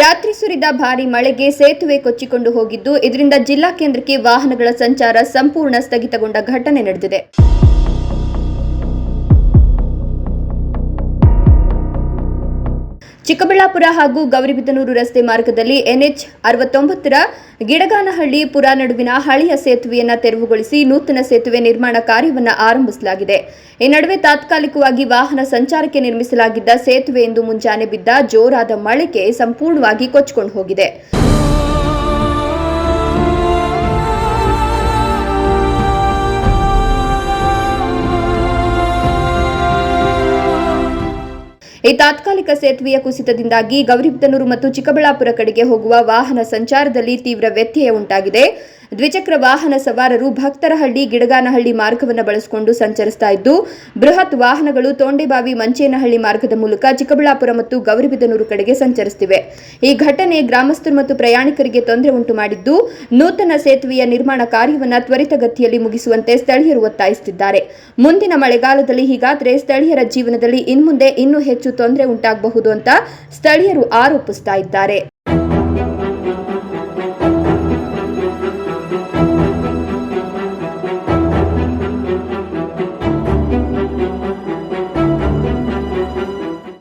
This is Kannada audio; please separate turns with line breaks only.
ರಾತ್ರಿ ಸುರಿದ ಭಾರಿ ಮಳೆಗೆ ಸೇತುವೆ ಕೊಚ್ಚಿಕೊಂಡು ಹೋಗಿದ್ದು, ಇದರಿಂದ ಜಿಲ್ಲಾ ಕೇಂದ್ರಕ್ಕೆ ವಾಹನಗಳ ಸಂಚಾರ ಸಂಪೂರ್ಣ ಸ್ಥಗಿತಗೊಂಡ ಘಟನೆ ನಡೆದಿದೆ. ಚಿಕ್ಕಬಳ್ಳಾಪುರ ಹಾಗೂ ಗೌರಿಬಿದನೂರು ರಸ್ತೆ ಮಾರ್ಗದಲ್ಲಿ ಎನ್ಎಚ್ ಅರವತ್ತೊಂಬತ್ತರ ಗಿಡಗಾನಹಳ್ಳಿ ಪುರ ನಡುವಿನ ಹಳೆಯ ಸೇತುವೆಯನ್ನು ತೆರವುಗೊಳಿಸಿ ನೂತನ ಸೇತುವೆ ನಿರ್ಮಾಣ ಕಾರ್ಯವನ್ನು ಆರಂಭಿಸಲಾಗಿದೆ. ಈ ನಡುವೆ ತಾತ್ಕಾಲಿಕವಾಗಿ ವಾಹನ ಸಂಚಾರಕ್ಕೆ ನಿರ್ಮಿಸಲಾಗಿದ್ದ ಸೇತುವೆ ಎಂದು ಮುಂಜಾನೆ ಬಿದ್ದ ಜೋರಾದ ಮಳೆಗೆ ಸಂಪೂರ್ಣವಾಗಿ ಕೊಚ್ಚಿಕೊಂಡು ಹೋಗಿದೆ. ಈ ತಾತ್ಕಾಲಿಕ ಸೇತುವೆಯ ಕುಸಿತದಿಂದಾಗಿ ಗೌರಿಬಿದನೂರು ಮತ್ತು ಚಿಕ್ಕಬಳ್ಳಾಪುರ ಕಡೆಗೆ ಹೋಗುವ ವಾಹನ ಸಂಚಾರದಲ್ಲಿ ತೀವ್ರ ವ್ಯತ್ಯಯ ಉಂಟಾಗಿದೆ. ದ್ವಿಚಕ್ರ ವಾಹನ ಸವಾರರು ಭಕ್ತರಹಳ್ಳಿ, ಗಿಡಗಾನಹಳ್ಳಿ ಮಾರ್ಗವನ್ನು ಬಳಸಿಕೊಂಡು ಸಂಚರಿಸ್ತಾ ಇದ್ದು, ಬೃಹತ್ ವಾಹನಗಳು ತೋಂಡೆಬಾವಿ ಮಂಚೇನಹಳ್ಳಿ ಮಾರ್ಗದ ಮೂಲಕ ಚಿಕ್ಕಬಳ್ಳಾಪುರ ಮತ್ತು ಗೌರಿಬಿದನೂರು ಕಡೆಗೆ ಸಂಚರಿಸುತ್ತಿವೆ ಈ ಘಟನೆ ಗ್ರಾಮಸ್ಥರು ಮತ್ತು ಪ್ರಯಾಣಿಕರಿಗೆ ತೊಂದರೆ ಉಂಟು ಮಾಡಿದ್ದು, ನೂತನ ಸೇತುವೆಯ ನಿರ್ಮಾಣ ಕಾರ್ಯವನ್ನು ತ್ವರಿತಗತಿಯಲ್ಲಿ ಮುಗಿಸುವಂತೆ ಸ್ಥಳೀಯರು ಒತ್ತಾಯಿಸುತ್ತಿದ್ದಾರೆ. ಮುಂದಿನ ಮಳೆಗಾಲದಲ್ಲಿ ಹೀಗಾದರೆ ಸ್ಥಳೀಯರ ಜೀವನದಲ್ಲಿ ಇನ್ಮುಂದೆ ಇನ್ನೂ ಹೆಚ್ಚು ತೊಂದರೆ ಉಂಟಾಗಬಹುದು ಅಂತ ಸ್ಥಳೀಯರು ಆರೋಪಿಸ್ತಾ ಇದ್ದಾರೆ.